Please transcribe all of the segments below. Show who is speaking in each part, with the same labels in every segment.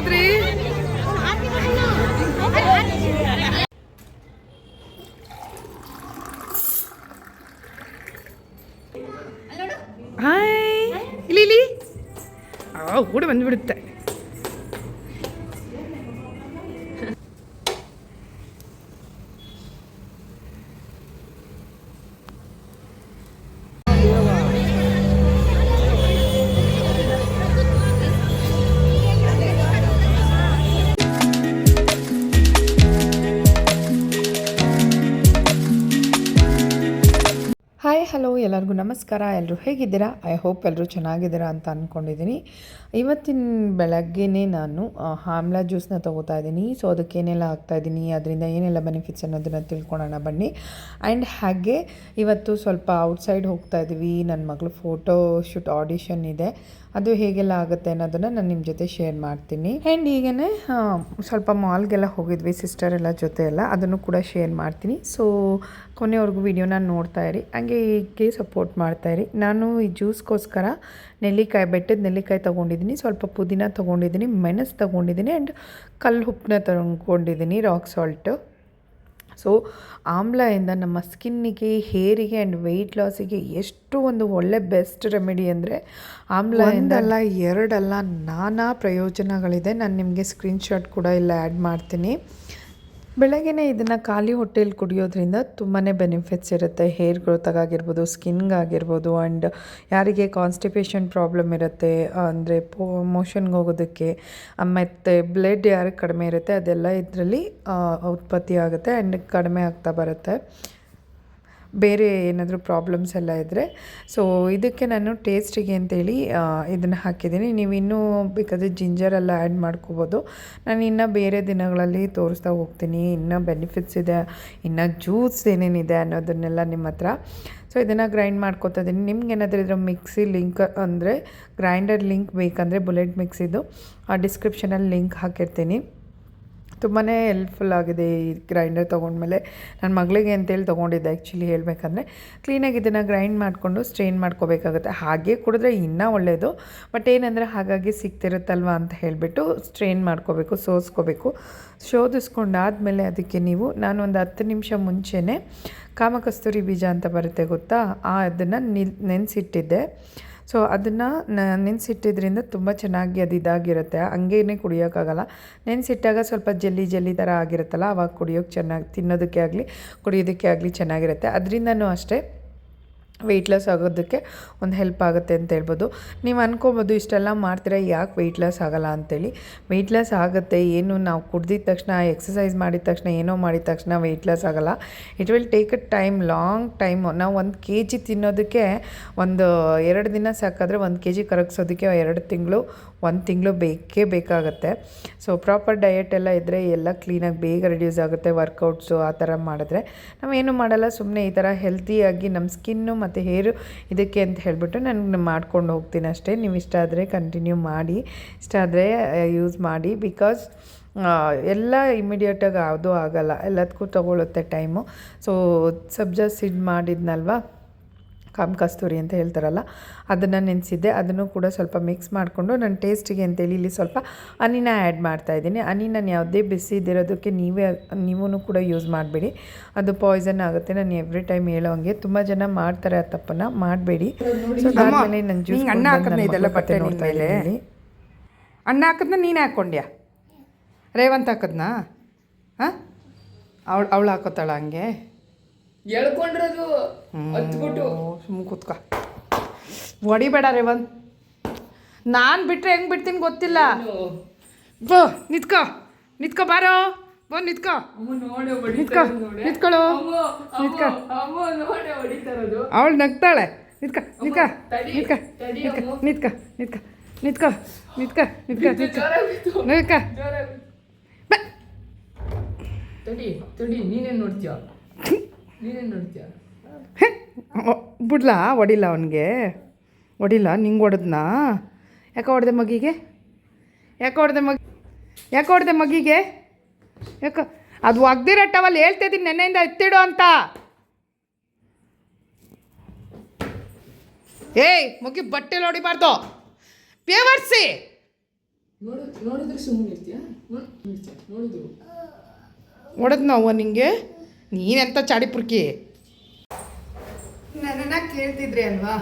Speaker 1: ಎಲ್ಲೋದ್ರಿ hi ಇಲ್ಲಿ ಇಲ್ಲಿ ಆ ಕೂಡ ಬಂದ್ಬಿಡುತ್ತೆ ಹಾಯ್ ನಮಸ್ಕಾರ ಎಲ್ಲರೂ ಹೇಗಿದ್ದೀರಾ? ಐ ಹೋಪ್ ಎಲ್ಲರೂ ಚೆನ್ನಾಗಿದ್ದೀರಾ ಅಂತ ಅಂದ್ಕೊಂಡಿದ್ದೀನಿ ಇವತ್ತಿನ ಬೆಳಗ್ಗೆನೇ ನಾನು ಆಮ್ಲಾ ಆಮ್ಲ ಜ್ಯೂಸ್ನ ತೊಗೋತಾ ಇದ್ದೀನಿ. ಸೊ, ಅದಕ್ಕೆ ಏನೆಲ್ಲ ಹಾಕ್ತಾಯಿದ್ದೀನಿ ಅದರಿಂದ ಏನೆಲ್ಲ ಬೆನಿಫಿಟ್ಸ್ ಅನ್ನೋದನ್ನು ತಿಳ್ಕೊಳ್ಳೋಣ ಬನ್ನಿ. ಆ್ಯಂಡ್ ಹಾಗೆ, ಇವತ್ತು ಸ್ವಲ್ಪ ಔಟ್ಸೈಡ್ ಹೋಗ್ತಾ ಇದ್ದೀವಿ. ನನ್ನ ಮಗಳು ಫೋಟೋ ಶೂಟ್ ಆಡಿಷನ್ ಇದೆ. ಅದು ಹೇಗೆಲ್ಲ ಆಗುತ್ತೆ ಅನ್ನೋದನ್ನು ನಾನು ನಿಮ್ಮ ಜೊತೆ ಶೇರ್ ಮಾಡ್ತೀನಿ. ಆ್ಯಂಡ್ ಈಗೇ ಸ್ವಲ್ಪ ಮಾಲ್ಗೆಲ್ಲ ಹೋಗಿದ್ವಿ ಸಿಸ್ಟರ್ ಎಲ್ಲ ಜೊತೆ ಎಲ್ಲ. ಅದನ್ನು ಕೂಡ ಶೇರ್ ಮಾಡ್ತೀನಿ. ಸೊ ಕೊನೆವರೆಗೂ ವಿಡಿಯೋನ ನೋಡ್ತಾ ಇರಿ, ಹಂಗೆ ಹೀಗೆ ಸಪೋರ್ಟ್ ಮಾಡ್ತಾ ಇರಿ. ನಾನು ಈ ಜ್ಯೂಸ್ಗೋಸ್ಕರ ನೆಲ್ಲಿಕಾಯಿ, ಬೆಟ್ಟದ ನೆಲ್ಲಿಕಾಯಿ ತೊಗೊಂಡಿದ್ದೀನಿ, ಸ್ವಲ್ಪ ಪುದೀನ ತೊಗೊಂಡಿದ್ದೀನಿ, ಮೆಣಸು ತೊಗೊಂಡಿದ್ದೀನಿ ಆ್ಯಂಡ್ ಕಲ್ಲು ಉಪ್ಪನ್ನ ತೊಗೊಂಡಿದ್ದೀನಿ ರಾಕ್ ಸಾಲ್ಟು ಸೊ ಆಮ್ಲದಿಂದ ನಮ್ಮ ಸ್ಕಿನ್ನಿಗೆ, ಹೇರಿಗೆ ಆ್ಯಂಡ್ ವೆಯ್ಟ್ ಲಾಸಿಗೆ ಎಷ್ಟು ಒಂದು ಒಳ್ಳೆ ಬೆಸ್ಟ್ ರೆಮಿಡಿ ಅಂದರೆ ಆಮ್ಲ ಒಂದಲ್ಲ, ಎರಡಲ್ಲ, ನಾನಾ ಪ್ರಯೋಜನಗಳಿದೆ. ನಾನು ನಿಮಗೆ ಸ್ಕ್ರೀನ್ಶಾಟ್ ಕೂಡ ಇಲ್ಲ ಆ್ಯಡ್ ಮಾಡ್ತೀನಿ. ಬೆಳಗ್ಗೆನೇ ಇದನ್ನು ಖಾಲಿ ಹೊಟ್ಟೆಯಲ್ಲಿ ಕುಡಿಯೋದ್ರಿಂದ ತುಂಬಾ ಬೆನಿಫಿಟ್ಸ್ ಇರುತ್ತೆ. ಹೇರ್ ಗ್ರೋತಾಗಿರ್ಬೋದು ಸ್ಕಿನ್ಗಾಗಿರ್ಬೋದು ಆ್ಯಂಡ್ ಯಾರಿಗೆ ಕಾನ್ಸ್ಟಿಪೇಷನ್ ಪ್ರಾಬ್ಲಮ್ ಇರುತ್ತೆ, ಅಂದರೆ ಪೋ ಮೋಷನ್ಗೆ ಹೋಗೋದಕ್ಕೆ ಮತ್ತು ಬ್ಲಡ್ ಯಾರಿಗೆ ಕಡಿಮೆ ಇರುತ್ತೆ ಅದೆಲ್ಲ ಇದರಲ್ಲಿ ಉತ್ಪತ್ತಿ ಆಗುತ್ತೆ ಆ್ಯಂಡ್ ಕಡಿಮೆ ಆಗ್ತಾ ಬರುತ್ತೆ. ಬೇರೆ ಏನಾದರೂ ಪ್ರಾಬ್ಲಮ್ಸ್ ಎಲ್ಲ ಇದ್ದರೆ ಸೊ ಇದಕ್ಕೆ ನಾನು ಟೇಸ್ಟಿಗೆ ಅಂತೇಳಿ ಇದನ್ನು ಹಾಕಿದ್ದೀನಿ. ನೀವು ಇನ್ನೂ ಬೇಕಾದರೆ ಜಿಂಜರೆಲ್ಲ ಆ್ಯಡ್ ಮಾಡ್ಕೋಬೋದು. ನಾನು ಇನ್ನು ಬೇರೆ ದಿನಗಳಲ್ಲಿ ತೋರಿಸ್ತಾ ಹೋಗ್ತೀನಿ. ಇನ್ನೂ ಬೆನಿಫಿಟ್ಸ್ ಇದೆ, ಇನ್ನು ಜ್ಯೂಸ್ ಏನೇನಿದೆ ಅನ್ನೋದನ್ನೆಲ್ಲ ನಿಮ್ಮ ಹತ್ರ. ಸೊ ಇದನ್ನು ಗ್ರೈಂಡ್ ಮಾಡ್ಕೊತಾ ಇದ್ದೀನಿ. ನಿಮ್ಗೆ ಏನಾದರೂ ಇದ್ರ ಮಿಕ್ಸಿ ಲಿಂಕ್ ಅಂದರೆ ಗ್ರೈಂಡರ್ ಲಿಂಕ್ ಬೇಕಂದರೆ ಬುಲೆಟ್ ಮಿಕ್ಸಿದು ಆ ಡಿಸ್ಕ್ರಿಪ್ಷನಲ್ಲಿ ಲಿಂಕ್ ಹಾಕಿರ್ತೀನಿ. ತುಂಬಾ ಹೆಲ್ಪ್ಫುಲ್ ಆಗಿದೆ ಈ ಗ್ರೈಂಡರ್ ತೊಗೊಂಡ್ಮೇಲೆ. ನನ್ನ ಮಗಳಿಗೆ ಅಂತೇಳಿ ತೊಗೊಂಡಿದ್ದೆ ಆ್ಯಕ್ಚುಲಿ ಹೇಳಬೇಕಂದ್ರೆ. ಕ್ಲೀನಾಗಿ ಇದನ್ನು ಗ್ರೈಂಡ್ ಮಾಡಿಕೊಂಡು ಸ್ಟ್ರೈನ್ ಮಾಡ್ಕೋಬೇಕಾಗುತ್ತೆ. ಹಾಗೆ ಕುಡಿದ್ರೆ ಇನ್ನೂ ಒಳ್ಳೆಯದು ಬಟ್ ಏನಂದರೆ ಹಾಗಾಗಿ ಸಿಗ್ತಿರುತ್ತಲ್ವ ಅಂತ ಹೇಳಿಬಿಟ್ಟು ಸ್ಟ್ರೈನ್ ಮಾಡ್ಕೋಬೇಕು, ಸೋಸ್ಕೋಬೇಕು. ಶೋಧಿಸ್ಕೊಂಡಾದಮೇಲೆ ಅದಕ್ಕೆ ನೀವು ನಾನು ಒಂದು ಹತ್ತು ನಿಮಿಷ ಮುಂಚೆನೇ ಕಾಮಕಸ್ತೂರಿ ಬೀಜ ಅಂತ ಬರುತ್ತೆ ಗೊತ್ತಾ? ಆ ಅದನ್ನು ನಿಲ್ ನೆನೆಸಿಟ್ಟಿದ್ದೆ. ಸೊ ಅದನ್ನು ನೆನೆಸಿಟ್ಟಿದ್ರಿಂದ ತುಂಬ ಚೆನ್ನಾಗಿ ಅದು ಇದಾಗಿರುತ್ತೆ. ಹಂಗೇನೆ ಕುಡಿಯೋಕ್ಕಾಗಲ್ಲ. ನೆನೆಸಿಟ್ಟಾಗ ಸ್ವಲ್ಪ ಜಲ್ಲಿ ಜಲ್ಲಿ ಥರ ಆಗಿರುತ್ತಲ್ಲ, ಅವಾಗ ಕುಡಿಯೋಕ್ಕೆ ಚೆನ್ನಾಗಿ, ತಿನ್ನೋದಕ್ಕೆ ಆಗಲಿ, ಕುಡಿಯೋದಕ್ಕೆ ಆಗಲಿ ಚೆನ್ನಾಗಿರುತ್ತೆ. ಅದರಿಂದನೂ ಅಷ್ಟೇ. ವೆಯ್ಟ್ ಲಾಸ್ ಆಗೋದಕ್ಕೆ ಒಂದು ಹೆಲ್ಪ್ ಆಗುತ್ತೆ ಅಂತ ಹೇಳ್ಬೋದು. ನೀವು ಅನ್ಕೊಬೋದು ಇಷ್ಟೆಲ್ಲ ಮಾಡ್ತೀರಾ, ಯಾಕೆ ವೆಯ್ಟ್ ಲಾಸ್ ಆಗೋಲ್ಲ ಅಂತೇಳಿ. ವೆಯ್ಟ್ಲೆಸ್ ಆಗುತ್ತೆ, ಏನು ನಾವು ಕುಡ್ದಿದ ತಕ್ಷಣ ಎಕ್ಸಸೈಸ್ ಮಾಡಿದ ತಕ್ಷಣ, ಏನೋ ಮಾಡಿದ ತಕ್ಷಣ ವೆಯ್ಟ್ಲೆಸ್ ಆಗೋಲ್ಲ. It will take a time long time ನಾವು ಒಂದು ಕೆ ಜಿ ತಿನ್ನೋದಕ್ಕೆ ಒಂದು ಎರಡು ದಿನ ಸಾಕಾದರೆ ಒಂದು ಕೆ ಜಿ ಕರಗಿಸೋದಕ್ಕೆ ಎರಡು ತಿಂಗಳು ಒಂದು ತಿಂಗಳು ಬೇಕೇ ಬೇಕಾಗುತ್ತೆ. ಸೊ ಪ್ರಾಪರ್ ಡಯೆಟ್ ಎಲ್ಲ ಇದ್ದರೆ ಎಲ್ಲ ಕ್ಲೀನಾಗಿ ಬೇಗ ರಿಡ್ಯೂಸ್ ಆಗುತ್ತೆ ವರ್ಕೌಟ್ಸು ಆ ಥರ ಮಾಡಿದ್ರೆ. ನಾವೇನು ಮಾಡಲ್ಲ ಸುಮ್ಮನೆ ಈ ಥರ ಹೆಲ್ತಿಯಾಗಿ ನಮ್ಮ ಸ್ಕಿನ್ನು ಮತ್ತು ಹೇರು ಇದಕ್ಕೆ ಅಂತ ಹೇಳಿಬಿಟ್ಟು ನಾನು ಮಾಡ್ಕೊಂಡು ಹೋಗ್ತೀನಿ ಅಷ್ಟೇ. ನೀವು ಇಷ್ಟ ಆದರೆ ಕಂಟಿನ್ಯೂ ಮಾಡಿ, ಇಷ್ಟ ಆದರೆ ಯೂಸ್ ಮಾಡಿ ಬಿಕಾಸ್ ಎಲ್ಲ ಇಮಿಡಿಯೇಟಾಗಿ ಯಾವುದೂ ಆಗಲ್ಲ. ಎಲ್ಲದಕ್ಕೂ ತೊಗೊಳುತ್ತೆ ಟೈಮು ಸೊ ಸಬ್ಜಾ ಇದು ಮಾಡಿದ್ನಲ್ವಾ? ಕಾಮ್ ಕಸ್ತೂರಿ ಅಂತ ಹೇಳ್ತಾರಲ್ಲ ಅದನ್ನು ನೆನೆಸಿದ್ದೆ. ಅದನ್ನು ಕೂಡ ಸ್ವಲ್ಪ ಮಿಕ್ಸ್ ಮಾಡಿಕೊಂಡು ನಾನು ಟೇಸ್ಟಿಗೆ ಅಂತೇಳಿ ಇಲ್ಲಿ ಸ್ವಲ್ಪ ಹನಿನ ಆ್ಯಡ್ ಮಾಡ್ತಾಯಿದ್ದೀನಿ ಹನಿ ನಾನು ಯಾವುದೇ ಬಿಸಿ ಇದ್ದಿರೋದಕ್ಕೆ ನೀವೇ ನೀವೂ ಕೂಡ ಯೂಸ್ ಮಾಡಬೇಡಿ. ಅದು ಪಾಯ್ಸನ್ ಆಗುತ್ತೆ. ನಾನು ಎವ್ರಿ ಟೈಮ್ ಹೇಳೋ ಹಂಗೆ ತುಂಬ ಜನ ಮಾಡ್ತಾರೆ ಆ ತಪ್ಪನ್ನು. ಮಾಡಬೇಡಿ. ಸೊ ನನ್ನ ಜ್ಯೂಸ್
Speaker 2: ಹಾಕದ್ನ ಇದೆಲ್ಲ ಬಟ್ಟೆ ನಿನ್ ಮೇಲೆ? ಅಣ್ಣ ಹಾಕದ್ನ ನೀನು ಹಾಕ್ಕೊಂಡ್ಯಾ ರೇವಂತ್ ಹಾಕದ್ನಾ? ಹಾಂ? ಅವಳು ಅವಳು ಹಾಕೋತಾಳ ಹಂಗೆ?
Speaker 1: ಎಳ್ಕೊಂಡಿರೋದು ಹತ್ಬಿಟ್ಟು
Speaker 2: ಸುಮ್ಮನೆ ಕೂತ್ಕ. ಹೊಡಿಬೇಡ ರೇವನ್. ನಾನು ಬಿಟ್ರೆ ಹೆಂಗೆ ಬಿಡ್ತೀನಿ ಗೊತ್ತಿಲ್ಲ. ಬೋ ನಿತ್ಕೋ. ನಿತ್ಕೋ ಬಾರೋ. ಬೋ ನಿತ್ಕೋ. ನಿತ್ಕೋ. ನಿತ್ಕೊಳ್ಳು. ನಿತ್ಕೋ. ಅವಳು ನಗ್ತಾಳೆ. ನಿತ್ಕ ನಿತ್ಕ. ನಿತ್ಕ. ನಿತ್ಕ ನಿತ್ಕ ನಿತ್ಕ. ನಿತ್ಕ ನಿತ್ಕ ನಿತ್ಕ ನಿತ್ಕ.
Speaker 1: ತಡಿ ತಡಿ ನೀನೇನು ನೋಡ್ತೀಯ? ನೀನೇನ್ ನೋಡ್ತೀಯ
Speaker 2: ಹೆ, ಒ- ಬಿಡ್ಲಾ ಹೊಡಿಲ್ಲ ಅವನಿಗೆ. ಹೊಡಿಲ್ಲ ನಿಂಗೆ ಹೊಡೆದ್ನಾ? ಯಾಕೆ ಹೊಡೆದೆ ಮಗಿಗೆ? ಯಾಕೆ ಹೊಡೆದೆ ಮಗಿ ಯಾಕೆ ಹೊಡೆದೆ ಮಗಿಗೆ? ಯಾಕೆ ಅದು ಒಗ್ದಿರೋ ಟವಲ್ ಹೇಳ್ತಿದ್ದೀನಿ ನೆನ್ನೆಯಿಂದ ಎತ್ತಿಡು ಅಂತ. ಏಯ್ ಮಗಿ ಬಟ್ಟೆಲಿ ಹೊಡಿಬಾರ್ದು ಪೇವರ್ಸಿ.
Speaker 3: ನೋಡು ನೋಡಿದ್ರೆ ಸುಮ್ಮನೆ
Speaker 1: ಹೊಡೆದ್ ನಾವು ನಿಂಗೆ? ನೀನೆಂತ ಚಾಡಿ ಪುರ್ಕಿ?
Speaker 2: ನನ್ನನ್ನು ಕೇಳ್ತಿದ್ರಿ ಅಲ್ವಾ?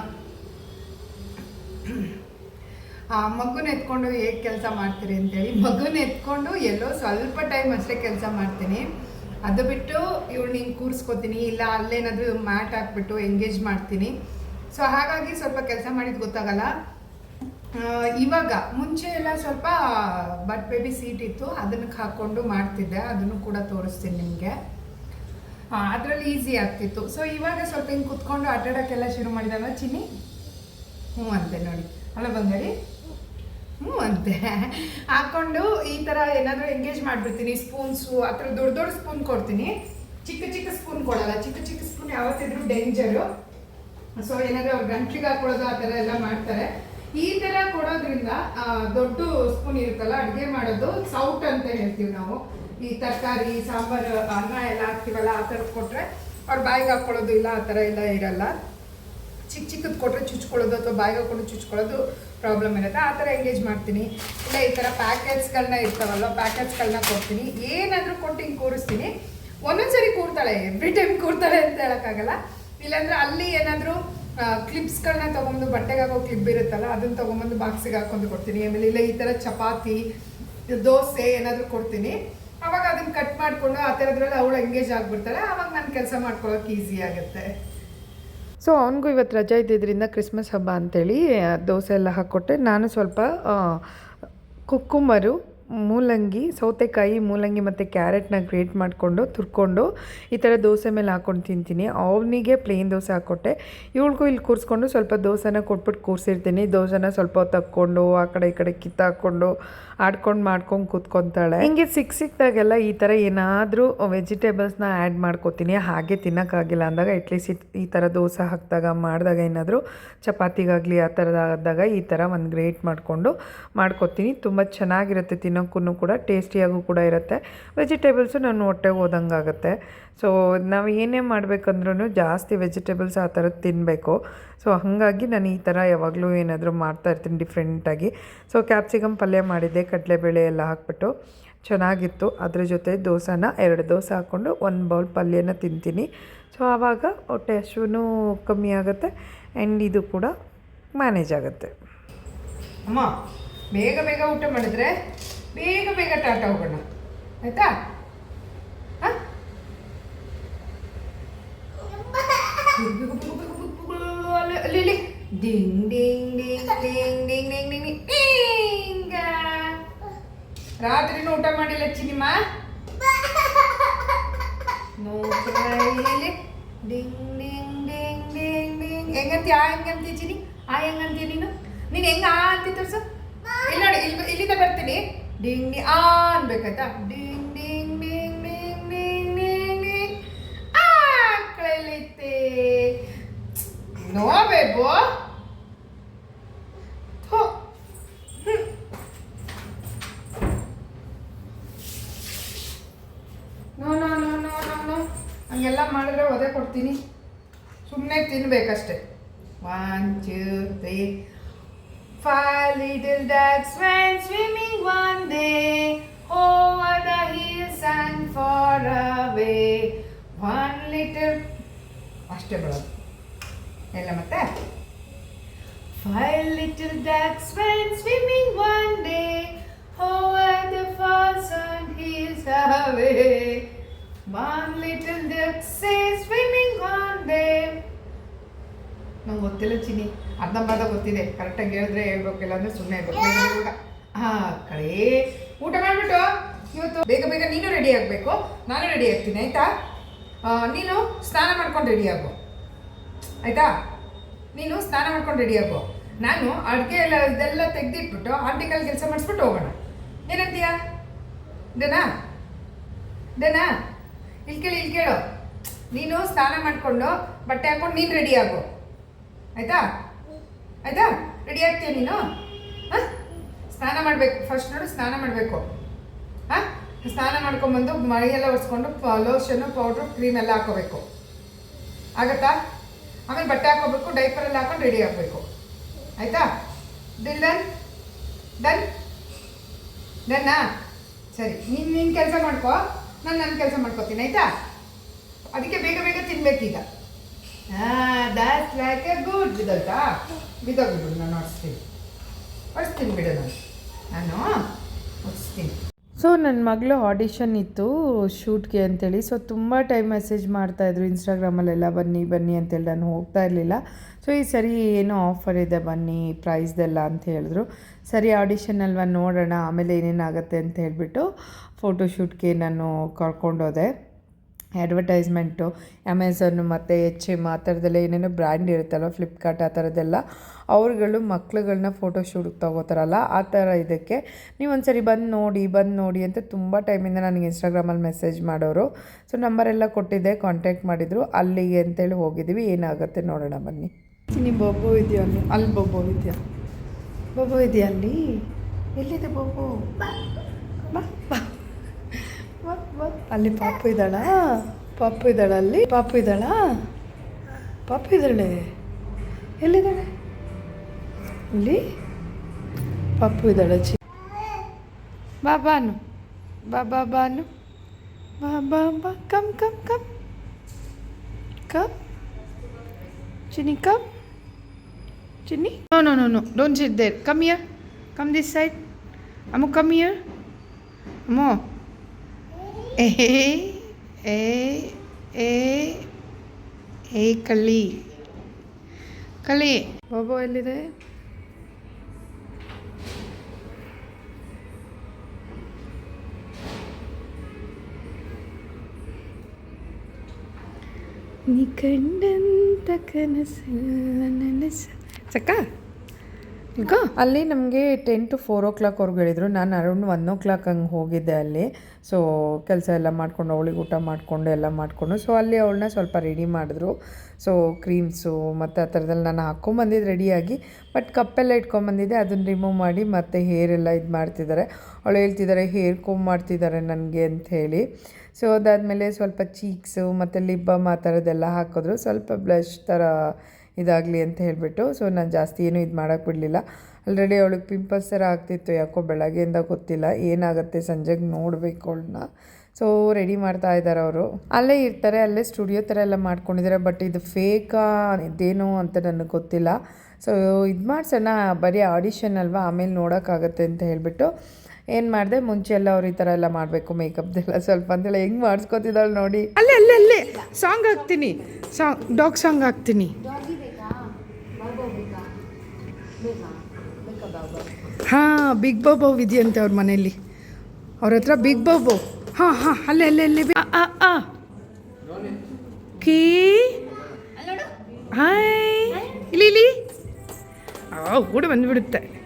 Speaker 2: ಆ ಮಗುನ ಎತ್ಕೊಂಡು ಹೇಗೆ ಕೆಲಸ ಮಾಡ್ತೀರಿ ಅಂತೇಳಿ, ಮಗುನ ಎತ್ಕೊಂಡು ಎಲ್ಲೋ ಸ್ವಲ್ಪ ಟೈಮ್ ಅಷ್ಟೇ ಕೆಲಸ ಮಾಡ್ತೀನಿ. ಅದು ಬಿಟ್ಟು ಇವಳು ಹಿಂಗೆ ಕೂರಿಸ್ಕೊತೀನಿ, ಇಲ್ಲ ಅಲ್ಲೇನಾದರೂ ಮ್ಯಾಟ್ ಹಾಕ್ಬಿಟ್ಟು ಎಂಗೇಜ್ ಮಾಡ್ತೀನಿ. ಸೊ ಹಾಗಾಗಿ ಸ್ವಲ್ಪ ಕೆಲಸ ಮಾಡಿದ್ದು ಗೊತ್ತಾಗಲ್ಲ. ಇವಾಗ ಮುಂಚೆ ಎಲ್ಲ ಸ್ವಲ್ಪ ಬಟ್ ಬೇಬಿ ಸೀಟ್ ಇತ್ತು ಅದನ್ನಕ್ಕೆ ಹಾಕ್ಕೊಂಡು ಮಾಡ್ತಿದ್ದೆ, ಅದನ್ನು ಕೂಡ ತೋರಿಸ್ತೀನಿ ನಿಮಗೆ. ಅದರಲ್ಲಿ ಈಸಿ ಆಗ್ತಿತ್ತು. ಸೊ ಇವಾಗ ಸ್ವಲ್ಪ ಹಿಂಗೆ ಕುತ್ಕೊಂಡು ಆಟಾಡೋಕ್ಕೆಲ್ಲ ಶುರು ಮಾಡಿದಾಗ, ಚಿನ್ನಿ, ಹ್ಞೂ ಅಂತೆ ನೋಡಿ. ಅಲ್ಲ ಬಂಗಾರಿ, ಹ್ಞೂ ಅಂತೆ. ಹಾಕ್ಕೊಂಡು ಈ ಥರ ಏನಾದರೂ ಎಂಗೇಜ್ ಮಾಡಿಬಿಡ್ತೀನಿ. ಸ್ಪೂನ್ಸು, ಆ ಥರ ದೊಡ್ಡ ದೊಡ್ಡ ಸ್ಪೂನ್ ಕೊಡ್ತೀನಿ. ಚಿಕ್ಕ ಚಿಕ್ಕ ಸ್ಪೂನ್ ಕೊಡಲ್ಲ. ಚಿಕ್ಕ ಚಿಕ್ಕ ಸ್ಪೂನ್ ಯಾವತ್ತಿದ್ರೂ ಡೇಂಜರು ಸೊ ಏನಾದರೂ ಅವ್ರು ಗಂಟ್ಲಿಗೆ ಹಾಕೊಳ್ಳೋದು ಆ ಥರ ಎಲ್ಲ ಮಾಡ್ತಾರೆ. ಈ ಥರ ಕೊಡೋದ್ರಿಂದ ದೊಡ್ಡ ಸ್ಪೂನ್ ಇರುತ್ತಲ್ಲ, ಅಡುಗೆ ಮಾಡೋದು ಸೌಟ್ ಅಂತ ಹೇಳ್ತೀವಿ ನಾವು. ಈ ತರಕಾರಿ, ಸಾಂಬಾರು, ಅನ್ನ ಎಲ್ಲ ಹಾಕ್ತೀವಲ್ಲ, ಆ ಥರದ್ದು ಕೊಟ್ಟರೆ ಅವ್ರು ಬಾಯಿಗೆ ಹಾಕ್ಕೊಳ್ಳೋದು ಇಲ್ಲ, ಆ ಥರ ಎಲ್ಲ ಇರಲ್ಲ. ಚಿಕ್ಕ ಚಿಕ್ಕದು ಕೊಟ್ಟರೆ ಚುಚ್ಕೊಳ್ಳೋದು ಅಥವಾ ಬಾಯಿಗೆ ಹಾಕ್ಕೊಂಡು ಚುಚ್ಕೊಳ್ಳೋದು ಪ್ರಾಬ್ಲಮ್ ಇರುತ್ತೆ. ಆ ಥರ ಎಂಗೇಜ್ ಮಾಡ್ತೀನಿ. ಇಲ್ಲ, ಈ ಥರ ಪ್ಯಾಕೆಟ್ಸ್ಗಳನ್ನ ಇರ್ತಾವಲ್ಲ ಪ್ಯಾಕೆಟ್ಸ್ಗಳನ್ನ ಕೊಡ್ತೀನಿ. ಏನಾದರೂ ಕೊಟ್ಟು ಹಿಂಗೆ ಕೂರಿಸ್ತೀನಿ. ಒಂದೊಂದ್ಸರಿ ಕೂರ್ತಾಳೆ ಎವ್ರಿ ಟೈಮ್ ಕೂರ್ತಾಳೆ ಅಂತ ಹೇಳೋಕ್ಕಾಗಲ್ಲ. ಇಲ್ಲಾಂದ್ರೆ ಅಲ್ಲಿ ಏನಾದರೂ ಕ್ಲಿಪ್ಸ್ಗಳನ್ನ ತೊಗೊಂಬಂದು ಬಟ್ಟೆಗೆ ಹಾಕೋ ಕ್ಲಿಪ್ ಇರುತ್ತಲ್ಲ, ಅದನ್ನ ತೊಗೊಂಬಂದು ಬಾಕ್ಸಿಗೆ ಹಾಕೊಂಡು ಕೊಡ್ತೀನಿ. ಆಮೇಲೆ, ಇಲ್ಲ, ಈ ಥರ ಚಪಾತಿ, ದೋಸೆ ಏನಾದರೂ ಕೊಡ್ತೀನಿ. ಅವಾಗ ಅದನ್ನ ಕಟ್ ಮಾಡಿಕೊಂಡು ಆ ಥರದ್ರಲ್ಲಿ ಅವಳು ಎಂಗೇಜ್ ಆಗಿಬಿಡ್ತಾಳೆ. ಅವಾಗ ನಾನು ಕೆಲಸ ಮಾಡ್ಕೊಳ್ಳೋಕೆ ಈಸಿ ಆಗುತ್ತೆ.
Speaker 1: ಸೊ ಅವನಿಗೂ ಇವತ್ತು ರಜೆ ಇದ್ದಿದ್ದರಿಂದ ಕ್ರಿಸ್ಮಸ್ ಹಬ್ಬ ಅಂತೇಳಿ ದೋಸೆ ಎಲ್ಲ ಹಾಕ್ಕೊಟ್ಟೆ. ನಾನು ಸ್ವಲ್ಪ ಕುಕ್ಕುಮರು, ಮೂಲಂಗಿ, ಸೌತೆಕಾಯಿ, ಮೂಲಂಗಿ ಮತ್ತು ಕ್ಯಾರೆಟ್ನ ಗ್ರೇಟ್ ಮಾಡಿಕೊಂಡು, ತುರ್ಕೊಂಡು ಈ ಥರ ದೋಸೆ ಮೇಲೆ ಹಾಕ್ಕೊಂಡು ತಿಂತೀನಿ. ಅವನಿಗೆ ಪ್ಲೇನ್ ದೋಸೆ ಹಾಕ್ಕೊಟ್ಟೆ. ಇವಳಿಗೂ ಇಲ್ಲಿ ಕೂರಿಸ್ಕೊಂಡು ಸ್ವಲ್ಪ ದೋಸೆನ ಕೊಟ್ಬಿಟ್ಟು ಕೂರಿಸಿರ್ತೀನಿ. ದೋಸೆನ ಸ್ವಲ್ಪ ತಕ್ಕೊಂಡು ಆ ಕಡೆ ಈ ಕಡೆ ಕಿತ್ತಾಕ್ಕೊಂಡು ಆಡ್ಕೊಂಡು ಮಾಡ್ಕೊಂಡು ಕೂತ್ಕೊತಾಳೆ. ಹಿಂಗೆ ಸಿಕ್ಕ ಸಿಕ್ಕದಾಗೆಲ್ಲ ಈ ಥರ ಏನಾದರೂ ವೆಜಿಟೇಬಲ್ಸ್ನ ಆ್ಯಡ್ ಮಾಡ್ಕೋತೀನಿ, ಹಾಗೆ ತಿನ್ನೋಕ್ಕಾಗಿಲ್ಲ ಅಂದಾಗ ಅಟ್ಲೀಸ್ಟ್ ಈ ಥರ ದೋಸೆ ಹಾಕಿದಾಗ, ಮಾಡಿದಾಗ ಏನಾದರೂ ಚಪಾತಿಗಾಗಲಿ ಆ ಥರದಾದಾಗ ಈ ಥರ ಒಂದು ಗ್ರೇಟ್ ಮಾಡಿಕೊಂಡು ಮಾಡ್ಕೊತೀನಿ. ತುಂಬ ಚೆನ್ನಾಗಿರುತ್ತೆ ತಿನ್ನೋಕ್ಕೂ ಕೂಡ ಟೇಸ್ಟಿಯಾಗೂ ಕೂಡ ಇರುತ್ತೆ. ವೆಜಿಟೇಬಲ್ಸು ನಾನು ಹೊಟ್ಟೆಗೆ ಹೋದಂಗೆ ಆಗುತ್ತೆ ಸೊ ನಾವು ಏನೇ ಮಾಡಬೇಕಂದ್ರೂ ಜಾಸ್ತಿ ವೆಜಿಟೇಬಲ್ಸ್ ಆ ಥರದ್ದು ತಿನ್ನಬೇಕು ಸೊ ಹಾಗಾಗಿ ನಾನು ಈ ಥರ ಯಾವಾಗಲೂ ಏನಾದರೂ ಮಾಡ್ತಾ ಇರ್ತೀನಿ ಡಿಫ್ರೆಂಟಾಗಿ ಸೊ ಕ್ಯಾಪ್ಸಿಕಮ್ ಪಲ್ಯ ಮಾಡಿದ್ದೆ, ಕಡಲೆಬೇಳೆ ಎಲ್ಲ ಹಾಕ್ಬಿಟ್ಟು. ಚೆನ್ನಾಗಿತ್ತು. ಅದ್ರ ಜೊತೆ ದೋಸೆನ, ಎರಡು ದೋಸೆ ಹಾಕ್ಕೊಂಡು ಒಂದು ಬೌಲ್ ಪಲ್ಯನ ತಿಂತೀನಿ. ಸೊ ಆವಾಗ ಹೊಟ್ಟೆ ಹಸಿವು ಕಮ್ಮಿ ಆಗುತ್ತೆ. ಆ್ಯಂಡ್ ಇದು ಕೂಡ ಮ್ಯಾನೇಜ್ ಆಗುತ್ತೆ.
Speaker 2: ಅಮ್ಮ, ಬೇಗ ಬೇಗ ಊಟ ಮಾಡಿದ್ರೆ ಬೇಗ ಬೇಗ ಟಾಟಾ ಹೋಗೋಣ. ಆಯಿತಾ? ಹ? ಅಲ್ಲಿ- ಅಲ್ಲಿ ಇಲ್ಲಿ. ಡಿಂಗ್ ಡಿಂಗ್ ಡಿಂಗ್ ಡಿಂಗ್ ಡಿಂಗ್ ಡಿಂಗ್ ಡಿಂಗ್ ಡಿಂಗ್ ಡಿಂಗ. ರಾತ್ರಿನೂ ಊಟ ಮಾಡಿಲ್ಲ ಚಿನಿಮ ನೋಡ್ರಲ್ಲಿ ಡಿಂಗ್ ಡಿಂಗ್ ಡಿಂಗ್ ಡಿಂಗ್ ಡಿಂಗ್ ಹೆಂಗಂತಿ ಆ ಹೆಂಗಂತಿ ಚಿನಿ ಆ ಹೆಂಗಂತಿ ನೀನು ನೀನು ಹೆಂಗ ಆ ಅಂತಿ ತೋರ್ಸು ಇಲ್ಲಿ ನೋಡಿ ಇಲ್ಲಿ ಇಲ್ಲಿಂದ ಬರ್ತೀನಿ ಡಿಂಗ್ ಡಿ ಆ ಅನ್ಬೇಕಾಯ್ತಾ ಡಿಂಗ್ ಬೆಗಾ ತೋ no no no no no ಅнгೆಲ್ಲ ಮಾಡಿದ್ರೆ ಒದೆ ಕೊಡ್ತೀನಿ. ಸುಮ್ಮನೆ ತಿನ್ಬೇಕು ಅಷ್ಟೇ 1 2 little ducks friends swimming 1 day over the hills and far away 1 little ಅಷ್ಟೇ ಬ್ರೋ ಎಲ್ಲ ಮತ್ತೆ? Five little ducks went swimming one day over the falls on hills away. One little duck says swimming one day. ನಂಗೆ ಗೊತ್ತಿಲ್ಲ ಚಿನಿ ಅರ್ಧಂಬರ್ಧ ಗೊತ್ತಿದೆ. ಕರೆಕ್ಟಾಗಿ ಹೇಳಿದ್ರೆ ಹೇಳ್ಬೇಕಿಲ್ಲ ಅಂದ್ರೆ ಸುಮ್ಮನೆ ಊಟ. ಹಾಂ ಕಡೆ ಊಟ ಮಾಡಿಬಿಟ್ಟು ಇವತ್ತು ಬೇಗ ಬೇಗ ನೀನು ರೆಡಿ ಆಗಬೇಕು. ನಾನು ರೆಡಿ ಆಗ್ತೀನಿ ಆಯಿತಾ? ನೀನು ಸ್ನಾನ ಮಾಡ್ಕೊಂಡು ರೆಡಿ ಆಗು. ಆಯಿತಾ? ನೀನು ಸ್ನಾನ ಮಾಡ್ಕೊಂಡು ರೆಡಿ ಆಗೋ. ನಾನು ಅಡುಗೆ ಎಲ್ಲ, ಇದೆಲ್ಲ ತೆಗೆದಿಟ್ಬಿಟ್ಟು ಆಂಟಿಕಲ್ ಕೆಲಸ ಮಾಡಿಸ್ಬಿಟ್ಟು ಹೋಗೋಣ. ಏನಂತೀಯ? ಇದೇನಾ? ಇದೇನಾ? ಇಲ್ಲಿ ಕೇಳಿ, ಇಲ್ಲಿ ಕೇಳು. ನೀನು ಸ್ನಾನ ಮಾಡಿಕೊಂಡು ಬಟ್ಟೆ ಹಾಕ್ಕೊಂಡು ನೀನು ರೆಡಿ ಆಗು. ಆಯ್ತಾ? ಆಯ್ತಾ? ರೆಡಿ ಆಗ್ತೀಯ ನೀನು? ಹಾಂ? ಸ್ನಾನ ಮಾಡಬೇಕು. ಫಸ್ಟ್ ನೋಡು ಸ್ನಾನ ಮಾಡಬೇಕು. ಹಾಂ? ಸ್ನಾನ ಮಾಡ್ಕೊಂಬಂದು ಮಳೆಯೆಲ್ಲ ಒರೆಸ್ಕೊಂಡು ಲೋಷನ್ನು ಪೌಡ್ರು ಕ್ರೀಮ್ ಎಲ್ಲ ಹಾಕೋಬೇಕು. ಆಗತ್ತಾ? ಆಮೇಲೆ ಬಟ್ಟೆ ಹಾಕೋಬೇಕು ಡೈಪರಲ್ಲಿ ಹಾಕೊಂಡು ರೆಡಿ ಆಗಬೇಕು. ಆಯಿತಾ? ದಿಲ್ ಡನ್ ಡನ್ ನನ್ನ ಸರಿ, ನೀನು ನಿನ್ನ ಕೆಲಸ ಮಾಡ್ಕೋ. ನಾನು ನನ್ನ ಕೆಲಸ ಮಾಡ್ಕೋತೀನಿ, ಆಯಿತಾ? ಅದಕ್ಕೆ ಬೇಗ ಬೇಗ ತಿನ್ಬೇಕೀಗ. ಹಾಂ ದಾಟ್ಸ್ ಲೈಕ್ ಎ ಗುಡ್ ಬಿದ್ದೋಯ್ತಾ ಬಿದ್ದೋಗ್ಬಿಡು, ನಾನು ಹೊಡಿಸ್ತೀನಿ ಹೊಡಿಸ್ತೀನಿ ಬಿಡು ನಾನು. ನಾನು ಹೊಡಿಸ್ತೀನಿ
Speaker 1: ಸೊ ನನ್ನ ಮಗಳು ಆಡಿಷನ್ ಇತ್ತು ಶೂಟ್ಗೆ ಅಂತೇಳಿ. ಸೊ ತುಂಬ ಟೈಮ್ ಮೆಸೇಜ್ ಮಾಡ್ತಾಯಿದ್ರು ಇನ್ಸ್ಟಾಗ್ರಾಮಲ್ಲೆಲ್ಲ ಬನ್ನಿ ಬನ್ನಿ ಅಂತೇಳಿ ನಾನು ಹೋಗ್ತಾ ಇರಲಿಲ್ಲ. ಸೊ ಈ ಸರಿ ಏನೋ ಆಫರ್ ಇದೆ, ಬನ್ನಿ ಪ್ರೈಸ್ದೆಲ್ಲ ಅಂತ ಹೇಳಿದ್ರು. ಸರಿ ಆಡಿಷನ್ ಅಲ್ವಾ ನೋಡೋಣ, ಆಮೇಲೆ ಏನೇನಾಗುತ್ತೆ ಅಂತ ಹೇಳಿಬಿಟ್ಟು ಫೋಟೋಶೂಟ್ಗೆ ನಾನು ಕರ್ಕೊಂಡೋದೆ. ಅಡ್ವರ್ಟೈಸ್ಮೆಂಟು ಅಮೆಝಾನು ಮತ್ತು ಎಚ್ ಎಂ ಆ ಥರದ್ದೆಲ್ಲ ಏನೇನೋ ಬ್ರ್ಯಾಂಡ್ ಇರುತ್ತಲ್ಲ ಫ್ಲಿಪ್ಕಾರ್ಟ್ ಆ ಥರದ್ದೆಲ್ಲ ಅವ್ರುಗಳು ಮಕ್ಳುಗಳನ್ನ ಫೋಟೋಶೂಟ್ಗೆ ತೊಗೋತಾರಲ್ಲ, ಆ ಥರ ಇದಕ್ಕೆ. ನೀವು ಒಂದ್ಸರಿ ಬಂದು ನೋಡಿ ಬಂದು ನೋಡಿ ಅಂತ ತುಂಬ ಟೈಮಿಂದ ನನಗೆ ಇನ್ಸ್ಟಾಗ್ರಾಮಲ್ಲಿ ಮೆಸೇಜ್ ಮಾಡೋರು. ಸೊ ನಂಬರೆಲ್ಲ ಕೊಟ್ಟಿದ್ದೆ ಕಾಂಟ್ಯಾಕ್ಟ್ ಮಾಡಿದರು. ಅಲ್ಲಿಗೆ ಅಂತೇಳಿ ಹೋಗಿದ್ದೀವಿ ಏನಾಗುತ್ತೆ ನೋಡೋಣ ಬನ್ನಿ. ನಿಮ್ಮ ಬೊಬ್ಬು ಇದೆಯಾ ಅಲ್ಲಿ? ಅಲ್ಲಿ ಬೊಬ್ಬು ಇದೆಯಾ? ಬೊಬ್ಬು ಇದೆಯಾ ಅಲ್ಲಿ? ಎಲ್ಲಿದೆ ಬೊಬ್ಬು ಬಾ ಬಾ ಬಾ ಬಾ. ಅಲ್ಲಿ ಪಾಪು ಇದ್ದಾಳಾ? ಪಾಪು ಇದ್ದಾಳ ಅಲ್ಲಿ? ಪಾಪು ಇದ್ದಾಳಾ? ಪಾಪು ಇದ್ದಾಳೆ. ಎಲ್ಲಿದ್ದಾಳೆ? ಇಲ್ಲಿ? ಪಾಪು ಇದ್ದಾಳೆ ಚಿ ಬಾ ಬಾನು ಬಾ ಬಾ ಬಾನು. ಬಾ ಬಾ ಬಾ come come come. Come. Chinni come. Chinni. No no no no. Don't sit there come here come this side ಅಮ್ಮ ಕಮ್ ಇಯರ್ ಅಮ್ಮೋ. ಏ ಏ ಏ ಏ ಕಳ್ಳಿ ಕಳಿ ಬಾಬು ಎಲ್ಲಿದೆ ನೀ ಕಂಡಂತ ಕನಸಲ್ಲ ನನಸ ಸಕ್ಕ ಇಲ್ಕೋ ಅಲ್ಲಿ ನಮಗೆ ಟೆನ್ ಟು ಫೋರ್ ಓ ಕ್ಲಾಕ್ವರೆಗೂ ಹೇಳಿದರು. ನಾನು ಅರೌಂಡ್ ಒನ್ ಓ ಕ್ಲಾಕ್ ಹಂಗೆ ಹೋಗಿದ್ದೆ ಅಲ್ಲಿ. ಸೊ ಕೆಲಸ ಎಲ್ಲ ಮಾಡ್ಕೊಂಡು, ಅವಳಿಗೆ ಊಟ ಮಾಡಿಕೊಂಡು, ಎಲ್ಲ ಮಾಡಿಕೊಂಡು. ಸೊ ಅಲ್ಲಿ ಅವಳನ್ನ ಸ್ವಲ್ಪ ರೆಡಿ ಮಾಡಿದ್ರು. ಸೊ ಕ್ರೀಮ್ಸು ಮತ್ತು ಆ ಥರದಲ್ಲಿ ನಾನು ಹಾಕ್ಕೊಂಬಂದಿದ್ದು ರೆಡಿಯಾಗಿ ಬಟ್ ಕಪ್ಪೆಲ್ಲ ಇಟ್ಕೊಂಬಂದಿದ್ದೆ ಅದನ್ನು ರಿಮೂವ್ ಮಾಡಿ ಮತ್ತು ಹೇರ್ ಎಲ್ಲ ಇದು ಮಾಡ್ತಿದ್ದಾರೆ ಅವಳು ಹೇಳ್ತಿದ್ದಾರೆ ಹೇರ್ ಕೋಮ್ ಮಾಡ್ತಿದ್ದಾರೆ ನನಗೆ ಅಂತ ಹೇಳಿ. ಸೊ ಅದಾದಮೇಲೆ ಸ್ವಲ್ಪ ಚೀಕ್ಸು ಮತ್ತು ಲಿಬ್ಬಮ್ ಬಾಮ್ ಆ ಥರದ್ದೆಲ್ಲ ಹಾಕಿದ್ರು. ಸ್ವಲ್ಪ ಬ್ಲಷ್ ಥರ ಇದಾಗಲಿ ಅಂತ ಹೇಳಿಬಿಟ್ಟು, ಸೊ ನಾನು ಜಾಸ್ತಿ ಏನೂ ಇದು ಮಾಡೋಕ್ಕೆ ಬಿಡಲಿಲ್ಲ. ಆಲ್ರೆಡಿ ಅವಳಿಗೆ ಪಿಂಪಲ್ಸ್ ಥರ ಆಗ್ತಿತ್ತು, ಯಾಕೋ ಬೆಳಗ್ಗೆಯಿಂದ ಗೊತ್ತಿಲ್ಲ, ಏನಾಗುತ್ತೆ ಸಂಜೆಗೆ ನೋಡಬೇಕು ಅವಳನ್ನ. ಸೊ ರೆಡಿ ಮಾಡ್ತಾ ಇದ್ದಾರೆ ಅವರು. ಅಲ್ಲೇ ಇರ್ತಾರೆ, ಅಲ್ಲೇ ಸ್ಟುಡಿಯೋ ಥರ ಎಲ್ಲ ಮಾಡ್ಕೊಂಡಿದ್ದಾರೆ ಬಟ್ ಇದು ಫೇಕಾ ಇದೇನು ಅಂತ ನನಗೆ ಗೊತ್ತಿಲ್ಲ. ಸೊ ಇದು ಮಾಡಿಸೋಣ, ಬರೀ ಆಡಿಷನ್ ಅಲ್ವಾ, ಆಮೇಲೆ ನೋಡೋಕ್ಕಾಗತ್ತೆ ಅಂತ ಹೇಳಿಬಿಟ್ಟು ಏನು ಮಾಡಿದೆ, ಮುಂಚೆ ಎಲ್ಲ ಅವ್ರು ಈ ಥರ ಎಲ್ಲ ಮಾಡಬೇಕು ಮೇಕಪ್ದೆಲ್ಲ ಸ್ವಲ್ಪ ಅಂತೇಳಿ ಹೆಂಗೆ ಮಾಡಿಸ್ಕೊತಿದ್ದಾಳೆ ನೋಡಿ.
Speaker 2: ಅಲ್ಲೇ ಅಲ್ಲೇ ಅಲ್ಲೇ ಸಾಂಗ್ ಹಾಕ್ತೀನಿ. ಸಾಂಗ್ ಡಾಗ್ ಸಾಂಗ್ ಹಾಕ್ತೀನಿ. ಹಾಂ ಬಿಗ್ ಬಾಬು ಇದೆಯಂತೆ ಅವ್ರ ಮನೇಲಿ ಅವ್ರ ಹತ್ರ ಬಿಗ್ ಬಾಬು ಹಾಂ ಹಾಂ, ಅಲ್ಲೇ ಅಲ್ಲೇ ಅಲ್ಲೇ. ಕೀ? ಹಾಯ್ ಇಲ್ಲಿ ಇಲ್ಲಿ. ಕೂಡ ಬಂದುಬಿಡುತ್ತೆ.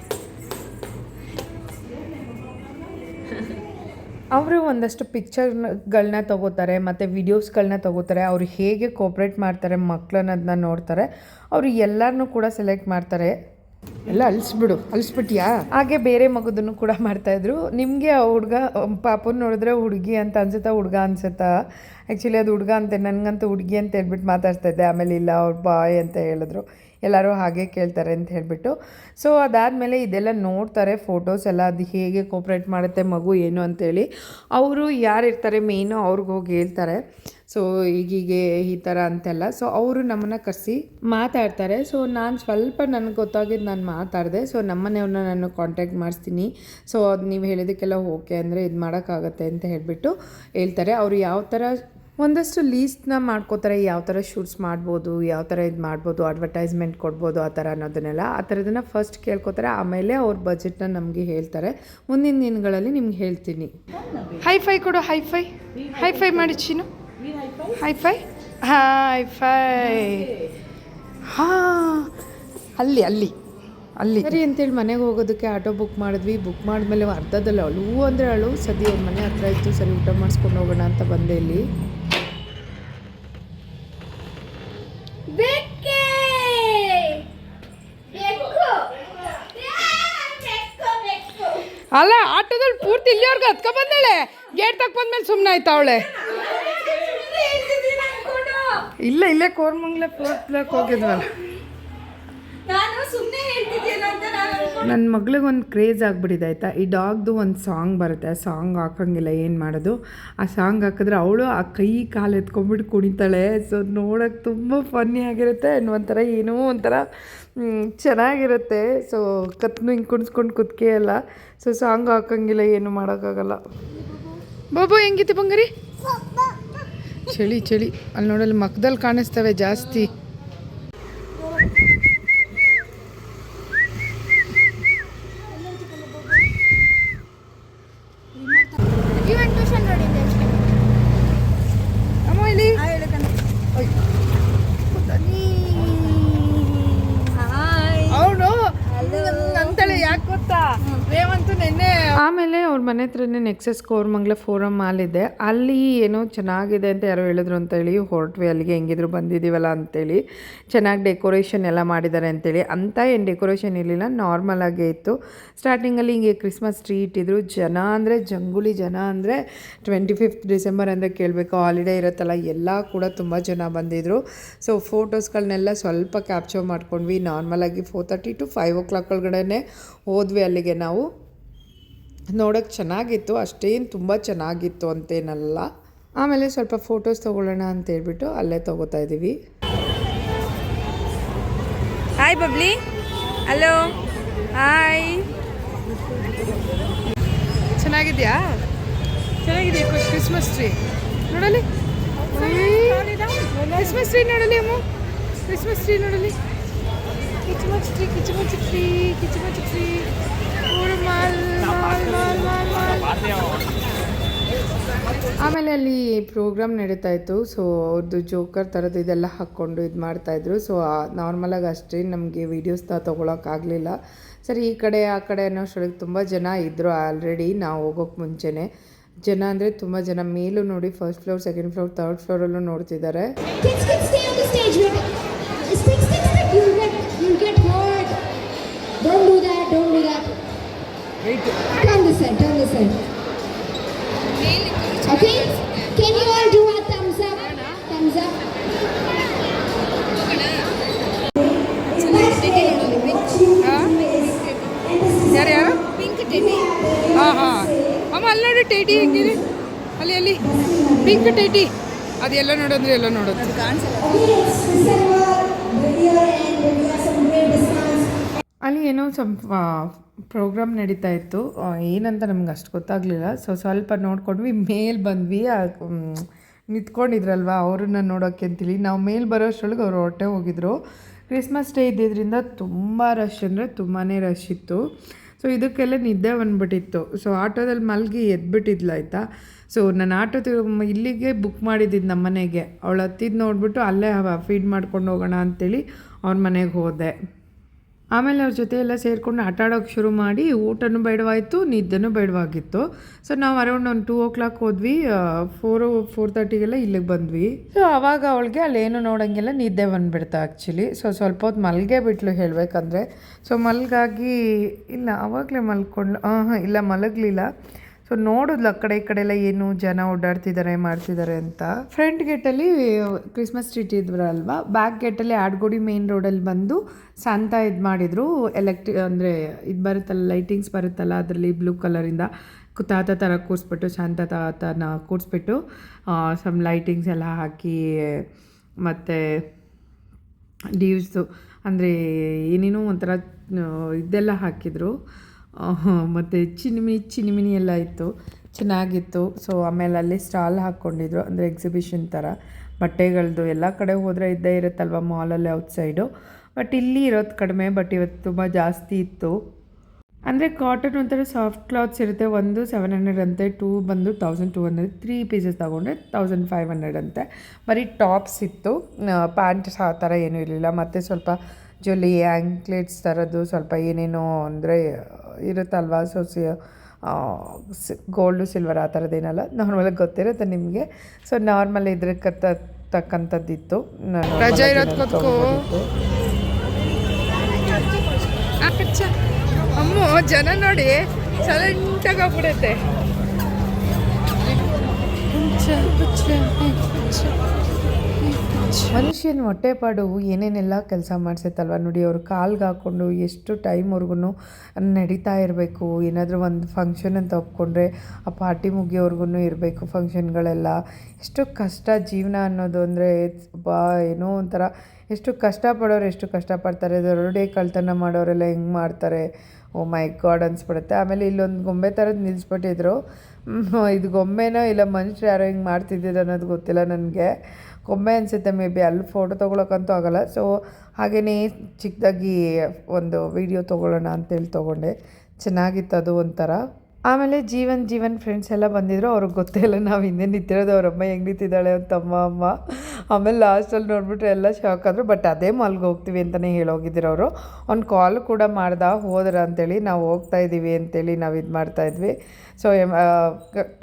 Speaker 1: ಅವರು ಒಂದಷ್ಟು ಪಿಕ್ಚರ್ಗಳನ್ನ ತಗೋತಾರೆ, ಮತ್ತು ವಿಡಿಯೋಸ್ಗಳನ್ನ ತಗೋತಾರೆ. ಅವರು ಹೇಗೆ ಕೋಪ್ರೇಟ್ ಮಾಡ್ತಾರೆ ಮಕ್ಕಳನ್ನದನ್ನ ನೋಡ್ತಾರೆ. ಅವರು ಎಲ್ಲರನ್ನೂ ಕೂಡ ಸೆಲೆಕ್ಟ್ ಮಾಡ್ತಾರೆ.
Speaker 2: ಎಲ್ಲ ಅಳಿಸ್ಬಿಡು ಅಳಿಸ್ಬಿಟ್ಯಾ
Speaker 1: ಹಾಗೆ ಬೇರೆ ಮಗುದನ್ನು ಕೂಡ ಮಾಡ್ತಾಯಿದ್ರು ನಿಮಗೆ ಆ ಹುಡುಗ, ಪಾಪನ ನೋಡಿದ್ರೆ ಹುಡುಗಿ ಅಂತ ಅನ್ಸುತ್ತಾ, ಹುಡುಗ ಅನ್ಸುತ್ತಾ? ಆ್ಯಕ್ಚುಲಿ ಅದು ಹುಡುಗ ಅಂತೆ, ನನಗಂತೂ ಹುಡುಗಿ ಅಂತ ಹೇಳ್ಬಿಟ್ಟು ಮಾತಾಡ್ತಾ ಇದ್ದೆ. ಆಮೇಲೆ ಇಲ್ಲ, ಅವ್ರು ಬಾಯ್ ಅಂತ ಹೇಳಿದ್ರು. ಎಲ್ಲರೂ ಹಾಗೆ ಕೇಳ್ತಾರೆ ಅಂತ ಹೇಳಿಬಿಟ್ಟು. ಸೊ ಅದಾದಮೇಲೆ ಇದೆಲ್ಲ ನೋಡ್ತಾರೆ ಫೋಟೋಸ್ ಎಲ್ಲ, ಅದು ಹೇಗೆ ಕೋಪ್ರೇಟ್ ಮಾಡುತ್ತೆ, ಮಗು ಏನು ಅಂತೇಳಿ. ಅವರು ಯಾರಿರ್ತಾರೆ ಮೇಯ್ನು ಅವ್ರಿಗೆ ಹೋಗಿ ಹೇಳ್ತಾರೆ. ಸೊ ಈಗೀಗೆ ಈ ಥರ ಅಂತೆಲ್ಲ. ಸೊ ಅವರು ನಮ್ಮನ್ನು ಕರೆಸಿ ಮಾತಾಡ್ತಾರೆ. ಸೊ ನಾನು ಸ್ವಲ್ಪ ನನಗೆ ಗೊತ್ತಾಗಿದ್ದು ನಾನು ಮಾತಾಡಿದೆ. ಸೊ ನಮ್ಮನೆಯವ್ರನ್ನ ನಾನು ಕಾಂಟ್ಯಾಕ್ಟ್ ಮಾಡಿಸ್ತೀನಿ. ಸೊ ಅದು ನೀವು ಹೇಳಿದ್ದಕ್ಕೆಲ್ಲ ಓಕೆ ಅಂದರೆ ಇದು ಮಾಡೋಕ್ಕಾಗತ್ತೆ ಅಂತ ಹೇಳಿಬಿಟ್ಟು ಹೇಳ್ತಾರೆ. ಅವರು ಯಾವ ಥರ ಒಂದಷ್ಟು ಲೀಸ್ಟ್ನ ಮಾಡ್ಕೋತಾರೆ, ಯಾವ ಥರ ಶೂಟ್ಸ್ ಮಾಡ್ಬೋದು, ಯಾವ ಥರ ಇದು ಮಾಡ್ಬೋದು ಅಡ್ವರ್ಟೈಸ್ಮೆಂಟ್ ಕೊಡ್ಬೋದು, ಆ ಥರ ಅನ್ನೋದನ್ನೆಲ್ಲ ಆ ಥರದನ್ನು ಫಸ್ಟ್ ಕೇಳ್ಕೋತಾರೆ. ಆಮೇಲೆ ಅವ್ರ ಬಜೆಟ್ನ ನಮಗೆ ಹೇಳ್ತಾರೆ. ಮುಂದಿನ ದಿನಗಳಲ್ಲಿ ನಿಮ್ಗೆ ಹೇಳ್ತೀನಿ.
Speaker 2: ಹೈ ಫೈ ಕೊಡು ಹೈ ಫೈ ಹೈ ಫೈ ಮಾಡಿ Cheenu. High five high five ಹಾಂ, ಅಲ್ಲಿ ಅಲ್ಲಿ ಅಲ್ಲಿ.
Speaker 1: ಸರಿ ಅಂತೇಳಿ ಮನೆಗೆ ಹೋಗೋದಕ್ಕೆ ಆಟೋ ಬುಕ್ ಮಾಡಿದ್ವಿ. ಬುಕ್ ಮಾಡಿದ್ಮೇಲೆ ಅರ್ಧದಲ್ಲಿ ಅಳು ಅಂದರೆ ಅಳು. ಸದ್ಯ ಅವ್ರ ಮನೆ ಹತ್ರ ಇತ್ತು. ಸರಿ ಊಟ ಮಾಡಿಸ್ಕೊಂಡು ಹೋಗೋಣ ಅಂತ ಬಂದೆ ಇಲ್ಲಿ.
Speaker 2: ಹತ್ಕೊ ಬಂದಾಳೆ ಗೇಟ್ ತಕ್ಕ ಬಂದ್ಮೇಲೆ ಸುಮ್ಮನೆ ಆಯ್ತಾವಳೆ ಇಲ್ಲ ಇಲ್ಲೇ ಕೋರ್ಮಂಗ್ಲ ಫ್ಲೋರ್ ಹೋಗಿದ್ವಲ್ಲ
Speaker 1: ನನ್ನ ಮಗಳಿಗೆ ಒಂದು ಕ್ರೇಜ್ ಆಗಿಬಿಟ್ಟಿದೆ, ಆಯಿತಾ? ಈ ಡಾಗ್ದು ಒಂದು ಸಾಂಗ್ ಬರುತ್ತೆ, ಆ ಸಾಂಗ್ ಹಾಕೋಂಗಿಲ್ಲ, ಏನು ಮಾಡೋದು? ಆ ಸಾಂಗ್ ಹಾಕಿದ್ರೆ ಅವಳು ಆ ಕೈ ಕಾಲು ಎತ್ಕೊಂಡ್ಬಿಟ್ಟು ಕುಣಿತಾಳೆ. ಸೊ ನೋಡೋಕ್ಕೆ ತುಂಬ ಫನ್ನಿ ಆಗಿರುತ್ತೆ ಒಂಥರ ಏನೋ ಒಂಥರ ಚೆನ್ನಾಗಿರುತ್ತೆ. ಸೊ ಕತ್ನು ಹಿಂಗೆ ಕುಣಿಸ್ಕೊಂಡು ಕುತ್ಕೆ ಅಲ್ಲ ಸೊ ಸಾಂಗ್ ಹಾಕೋಂಗಿಲ್ಲ, ಏನು ಮಾಡೋಕ್ಕಾಗಲ್ಲ. ಬಾಬು, ಹೆಂಗಿತ್ತು ಬಂಗಾರಿ? ಚಳಿ ಚಳಿ. ಅಲ್ಲಿ ನೋಡಲ್ಲಿ ಮಕ್ಕದಲ್ಲಿ ಕಾಣಿಸ್ತವೆ ಜಾಸ್ತಿ
Speaker 4: ಇವನ್ ಟ್ಯೂಷನ್ ನೋಡಿದ್ದೆ ಅಷ್ಟೇ
Speaker 1: ಅಮ್ಮ ಇಲ್ಲಿ
Speaker 4: ಹಾಯ್
Speaker 1: ಅವನು ಅಂತಾಳೆ ಯಾಕೆ ಗೊತ್ತಾ ರೇವಂತು ನಿನ್ನೆ ಆಮೇಲೆ ಅವ್ರ ಮನೆ ಹತ್ರನೇ ನೆಕ್ಸಸ್ ಕೋರ್ಮಂಗ್ಲ ಫೋರಮ್ ಮಾಲ್ ಇದೆ ಅಲ್ಲಿ ಏನೋ ಚೆನ್ನಾಗಿದೆ ಅಂತ ಯಾರೋ ಹೇಳಿದ್ರು ಅಂತೇಳಿ ಹೊರಟ್ವಿ. ಅಲ್ಲಿಗೆ ಹೆಂಗಿದ್ರು ಬಂದಿದ್ದೀವಲ್ಲ ಅಂತೇಳಿ ಚೆನ್ನಾಗಿ ಡೆಕೋರೇಷನ್ ಎಲ್ಲ ಮಾಡಿದ್ದಾರೆ ಅಂತೇಳಿ ಅಂತ ಏನು ಡೆಕೋರೇಷನ್ ಇರಲಿಲ್ಲ. ನಾರ್ಮಲ್ ಆಗೇ ಇತ್ತು. ಸ್ಟಾರ್ಟಿಂಗಲ್ಲಿ ಹಿಂಗೆ ಕ್ರಿಸ್ಮಸ್ ಟ್ರೀ ಇಟ್ಟಿದ್ರು. ಜನ ಅಂದರೆ, ಜಂಗುಳಿ ಜನ ಅಂದರೆ ಟ್ವೆಂಟಿ ಫಿಫ್ತ್ ಡಿಸೆಂಬರ್ ಅಂದರೆ ಕೇಳಬೇಕು. ಹಾಲಿಡೇ ಇರುತ್ತಲ್ಲ, ಎಲ್ಲ ಕೂಡ ತುಂಬ ಜನ ಬಂದಿದ್ದರು ಸೊ ಫೋಟೋಸ್ಗಳನ್ನೆಲ್ಲ ಸ್ವಲ್ಪ ಕ್ಯಾಪ್ಚರ್ ಮಾಡ್ಕೊಂಡ್ವಿ. ನಾರ್ಮಲಾಗಿ four thirty to five o'clock ಒಳಗಡೆ ಹೋದ್ವಿ ಅಲ್ಲಿಗೆ ನಾವು. ನೋಡೋಕ್ಕೆ ಚೆನ್ನಾಗಿತ್ತು, ಅಷ್ಟೇನು ತುಂಬ ಚೆನ್ನಾಗಿತ್ತು ಅಂತೇನಲ್ಲ. ಆಮೇಲೆ ಸ್ವಲ್ಪ ಫೋಟೋಸ್ ತೊಗೊಳ್ಳೋಣ ಅಂತ ಹೇಳ್ಬಿಟ್ಟು ಅಲ್ಲೇ ತೊಗೋತಾ ಇದ್ದೀವಿ
Speaker 4: ಹಾಯ್ ಬಬ್ಲಿ. ಹಲೋ ಹಾಯ್
Speaker 1: ಚೆನ್ನಾಗಿದೆಯಾ? ಚೆನ್ನಾಗಿದೆ ಕ್ರಿಸ್ಮಸ್ ಟ್ರೀ ನೋಡಲಿ. ಕ್ರಿಸ್ಮಸ್ ಟ್ರೀ ನೋಡಲಿ ಅಮ್ಮ. ಕ್ರಿಸ್ಮಸ್ ಟ್ರೀ ನೋಡಲಿ. Christmas tree Christmas tree Christmas tree ಆಮೇಲೆ ಅಲ್ಲಿ ಪ್ರೋಗ್ರಾಮ್ ನಡೀತಾ ಇತ್ತು ಸೊ ಅವ್ರದ್ದು ಜೋಕರ್ ಥರದ್ದು ಇದೆಲ್ಲ ಹಾಕ್ಕೊಂಡು ಇದು ಮಾಡ್ತಾಯಿದ್ರು ಸೊ ನಾರ್ಮಲಾಗಿ ಅಷ್ಟೇ ನಮಗೆ ವೀಡಿಯೋಸ್ನ ತೊಗೊಳಕ್ಕಾಗಲಿಲ್ಲ ಸರಿ ಈ ಕಡೆ ಆ ಕಡೆ ಅನ್ನೋಷ್ಟೊಳಗೆ ತುಂಬ ಜನ ಇದ್ದರು ಆಲ್ರೆಡಿ ನಾವು ಹೋಗೋಕ್ಕೆ ಮುಂಚೆನೇ ಜನ ಅಂದರೆ ತುಂಬ ಜನ ಮೇಲೂ ನೋಡಿ first floor second floor third ಫ್ಲೋರಲ್ಲೂ ನೋಡ್ತಿದ್ದಾರೆ
Speaker 5: Turn this side. Turn this side. Okay. Can you all do a thumbs up? Thumbs up.
Speaker 1: ಯಾರು ಯಾರು ಹಾಂ ಹಾಂ ಅಮ್ಮ ಅಲ್ಲಿ ನೋಡಿ ಟೇಟಿ ಹೆಂಗಿದೆ ಅಲ್ಲಿ ಅಲ್ಲಿ ಪಿಂಕ್ ಟೇಟಿ ಅದು ಎಲ್ಲ ನೋಡೋದ್ರೆ ಎಲ್ಲ ನೋಡೋದು ಅಲ್ಲಿ ಏನೋ ಸ್ವಲ್ಪ ಪ್ರೋಗ್ರಾಮ್ ನಡೀತಾ ಇತ್ತು. ಏನಂತ ನಮ್ಗೆ ಅಷ್ಟು ಗೊತ್ತಾಗಲಿಲ್ಲ. ಸೊ, ಸ್ವಲ್ಪ ನೋಡ್ಕೊಂಡ್ವಿ ಮೇಲ್ ಬಂದ್ವಿ. ನಿಂತ್ಕೊಂಡಿದ್ರಲ್ವ? ಅವ್ರನ್ನ ನೋಡೋಕ್ಕೆ ಅಂತೇಳಿ ನಾವು ಮೇಲ್ ಬರೋಷ್ಟರೊಳಗೆ ಅವರು ಹೊಟ್ಟೆ ಹೋಗಿದ್ರು. ಕ್ರಿಸ್ಮಸ್ ಡೇ ಇದ್ದಿದ್ದರಿಂದ ತುಂಬ ರಶ್ ಅಂದರೆ ತುಂಬಾ ರಶ್ ಇತ್ತು. ಸೊ, ಇದಕ್ಕೆಲ್ಲ ನಿದ್ದೆ ಬಂದ್ಬಿಟ್ಟಿತ್ತು. ಸೊ, ಆಟೋದಲ್ಲಿ ಮಲಗಿ ಎದ್ಬಿಟ್ಟಿದ್ಲು, ಆಯಿತಾ? ಸೊ, ನಾನು ಆಟೋ ಇಲ್ಲಿಗೆ ಬುಕ್ ಮಾಡಿದ್ದಿದ್ದು ನಮ್ಮ ಮನೆಗೆ. ಅವಳು ಹತ್ತಿದ್ದು ನೋಡಿಬಿಟ್ಟು ಅಲ್ಲೇ ಫೀಡ್ ಮಾಡ್ಕೊಂಡು ಹೋಗೋಣ ಅಂತೇಳಿ ಅವ್ರ ಮನೆಗೆ ಹೋದೆ. ಆಮೇಲೆ ಅವ್ರ ಜೊತೆ ಎಲ್ಲ ಸೇರಿಕೊಂಡು ಆಟ ಆಡೋಕ್ಕೆ ಶುರು ಮಾಡಿ ಊಟನೂ ಬೇಡವಾಯಿತು, ನಿದ್ದೆನೂ ಬೇಡವಾಗಿತ್ತು. ಸೊ ನಾವು ಅರೌಂಡ್ ಒಂದು ಟೂ ಓ ಕ್ಲಾಕ್ ಹೋದ್ವಿ ಫೋರ್ ಫೋರ್ ತರ್ಟಿಗೆಲ್ಲ ಇಲ್ಲಿಗೆ ಬಂದ್ವಿ. ಸೊ ಅವಾಗ ಅವಳಿಗೆ ಅಲ್ಲೇನು ನೋಡೋಂಗೆಲ್ಲ, ನಿದ್ದೆ ಬಂದುಬಿಡ್ತು ಆ್ಯಕ್ಚುಲಿ ಸೊ ಸ್ವಲ್ಪ ಹೊತ್ತು ಮಲ್ಗೆ ಬಿಟ್ಲು ಹೇಳಬೇಕಂದ್ರೆ. ಸೊ ಮಲ್ಗಾಗಿ, ಇಲ್ಲ ಆವಾಗಲೇ ಮಲ್ಕೊಂಡು ಹಾಂ ಹಾಂ ಇಲ್ಲ, ಮಲಗಲಿಲ್ಲ. ಸೊ ನೋಡಿದ್ಲು ಆ ಕಡೆ ಈ ಕಡೆ ಎಲ್ಲ ಏನು ಜನ ಓಡಾಡ್ತಿದ್ದಾರೆ ಮಾಡ್ತಿದ್ದಾರೆ ಅಂತ. ಫ್ರಂಟ್ ಗೇಟಲ್ಲಿ ಕ್ರಿಸ್ಮಸ್ ಟ್ರೀಟ್ ಇದ್ರಲ್ವಾ ಬ್ಯಾಕ್ ಗೇಟಲ್ಲಿ ಆಡ್ಗೋಡಿ ಮೇನ್ ರೋಡಲ್ಲಿ ಬಂದು ಸಂತ ಇದು ಮಾಡಿದರು. ಎಲೆಕ್ಟ್ರಿ ಅಂದರೆ ಇದು ಬರುತ್ತಲ್ಲ ಲೈಟಿಂಗ್ಸ್ ಬರುತ್ತಲ್ಲ, ಅದರಲ್ಲಿ ಬ್ಲೂ ಕಲರಿಂದ ತಾತ ಥರ ಕೂರಿಸ್ಬಿಟ್ಟು ಶಾಂತ ತಾತನ ಕೂರಿಸ್ಬಿಟ್ಟು ಸಮ್ ಲೈಟಿಂಗ್ಸ್ ಎಲ್ಲ ಹಾಕಿ, ಮತ್ತು ಲೀವ್ಸು ಅಂದರೆ ಏನೇನೋ ಒಂಥರ ಇದೆಲ್ಲ ಹಾಕಿದರು. ಮತ್ತು ಚಿನಿಮಿ, ಚಿನಿಮಿನಿ ಎಲ್ಲ ಇತ್ತು. ಚೆನ್ನಾಗಿತ್ತು. ಸೊ ಆಮೇಲೆ ಅಲ್ಲಿ ಸ್ಟಾಲ್ ಹಾಕ್ಕೊಂಡಿದ್ರು. ಅಂದರೆ ಎಕ್ಸಿಬಿಷನ್ ಥರ ಬಟ್ಟೆಗಳದ್ದು ಎಲ್ಲ ಕಡೆ ಹೋದರೆ ಇದ್ದೇ ಇರುತ್ತಲ್ವ ಮಾಲಲ್ಲಿ ಔಟ್ಸೈಡು ಬಟ್ ಇಲ್ಲಿ ಇರೋದು ಕಡಿಮೆ ಬಟ್ ಇವತ್ತು ತುಂಬ ಜಾಸ್ತಿ ಇತ್ತು. ಅಂದರೆ ಕಾಟನ್ ಒಂಥರ ಸಾಫ್ಟ್ ಕ್ಲಾತ್ಸ್ ಇರುತ್ತೆ. ಒಂದು ಸೆವೆನ್ ಹಂಡ್ರೆಡ್ ಅಂತೆ ಟೂ ಬಂದು thousand two hundred three pieces ತೊಗೊಂಡ್ರೆ ತೌಸಂಡ್ ಫೈವ್ ಹಂಡ್ರೆಡ್ ಅಂತೆ. ಬರೀ ಟಾಪ್ಸ್ ಇತ್ತು. ಪ್ಯಾಂಟ್ಸ್ ಆ ಥರ ಏನೂ ಇರಲಿಲ್ಲ. ಮತ್ತು ಸ್ವಲ್ಪ ಜೊಲಿ ಆ್ಯಂಕ್ಲೆಟ್ಸ್ ಥರದ್ದು ಸ್ವಲ್ಪ ಏನೇನೋ ಅಂದರೆ ಇರುತ್ತಲ್ವಾ ಸೊ ಸಿ ಗೋಲ್ಡು ಸಿಲ್ವರ್ ಆ ಥರದ್ದೇನಲ್ಲ ನಾರ್ಮಲಾಗಿ ಗೊತ್ತಿರುತ್ತೆ ನಿಮಗೆ. ಸೊ ನಾರ್ಮಲ್ ಇದ್ರ ಕತ್ತ ತಕ್ಕಂಥದ್ದಿತ್ತು ರಜೆ ಇರೋದು ಕೂತ್ಕೋ ಅಮ್ಮ ಜನ ನೋಡಿ ಸೈಲೆಂಟಾಗೋಗ್ಬಿಡುತ್ತೆ
Speaker 4: ಮಚ್
Speaker 1: ಮನುಷ್ಯನ ಹೊಟ್ಟೆಪಾಡು ಏನೇನೆಲ್ಲ ಕೆಲಸ ಮಾಡಿಸುತ್ತಲ್ವ ನೋಡಿ, ಅವರು ಕಾಲ್ಗೆ ಹಾಕ್ಕೊಂಡು ಎಷ್ಟು ಟೈಮ್ವರೆಗೂ ನಡೀತಾ ಇರಬೇಕು. ಏನಾದರೂ ಒಂದು ಫಂಕ್ಷನ್ ಅಂತ ಒಪ್ಕೊಂಡ್ರೆ ಆ ಪಾರ್ಟಿ ಮುಗಿಯೋವರೆಗೂ ಇರಬೇಕು ಫಂಕ್ಷನ್ಗಳೆಲ್ಲ ಎಷ್ಟು ಕಷ್ಟ ಜೀವನ ಅನ್ನೋದು ಅಂದರೆ, ಬಾ, ಏನೋ ಒಂಥರ. ಎಷ್ಟು ಕಷ್ಟಪಡೋರು ಎಷ್ಟು ಕಷ್ಟಪಡ್ತಾರೆ. ದೊರಡೆ ಕಳ್ತನ ಮಾಡೋರೆಲ್ಲ ಹೆಂಗೆ ಮಾಡ್ತಾರೆ? ಓ ಮೈ ಗಾಡ್ ಅನ್ಸ್ಬಿಡುತ್ತೆ. ಆಮೇಲೆ ಇಲ್ಲೊಂದು ಗೊಂಬೆ ಥರದ್ದು ನಿಲ್ಲಿಸ್ಬಿಟ್ಟಿದ್ರು ಇದು ಗೊಂಬೆನೋ ಇಲ್ಲ ಮನುಷ್ಯರು ಯಾರೋ ಹಿಂಗೆ ಮಾಡ್ತಿದ್ದಿದ್ದು ಅನ್ನೋದು ಗೊತ್ತಿಲ್ಲ ನನಗೆ. ಗೊಂಬೆ ಅನಿಸುತ್ತೆ ಮೇ ಬಿ ಅಲ್ಲಿ ಫೋಟೋ ತೊಗೊಳಕ್ಕಂತೂ ಆಗೋಲ್ಲ. ಸೊ ಹಾಗೆಯೇ ಚಿಕ್ಕದಾಗಿ ಒಂದು ವಿಡಿಯೋ ತೊಗೊಳ್ಳೋಣ ಅಂತೇಳಿ ತೊಗೊಂಡೆ. ಚೆನ್ನಾಗಿತ್ತು ಅದು ಒಂಥರ. ಆಮೇಲೆ ಜೀವನ್ ಜೀವನ್ ಫ್ರೆಂಡ್ಸ್ ಎಲ್ಲ ಬಂದಿದ್ರು. ಅವ್ರಿಗೆ ಗೊತ್ತೇ ಇಲ್ಲ, ನಾವು ಹಿಂದೆ ನಿಂತಿರೋದು. ಅವ್ರಮ್ಮ ಹೆಂಗೆ ನಿಂತಿದ್ದಾಳೆ ಅಂತ ಅಮ್ಮ ಅಮ್ಮ. ಆಮೇಲೆ ಲಾಸ್ಟಲ್ಲಿ ನೋಡಿಬಿಟ್ರೆ ಎಲ್ಲ ಶಾಕ್ ಆದರು. ಬಟ್ ಅದೇ ಮಾಲ್ಗೆ ಹೋಗ್ತೀವಿ ಅಂತಲೇ ಹೇಳೋಗಿದ್ರು ಅವರು. ಒಂದು ಕಾಲ್ ಕೂಡ ಮಾಡ್ದ, ಹೋದ್ರ ಅಂತೇಳಿ ನಾವು ಹೋಗ್ತಾ ಇದ್ದೀವಿ ಅಂತೇಳಿ ನಾವು ಇದು ಮಾಡ್ತಾಯಿದ್ವಿ ಸೊ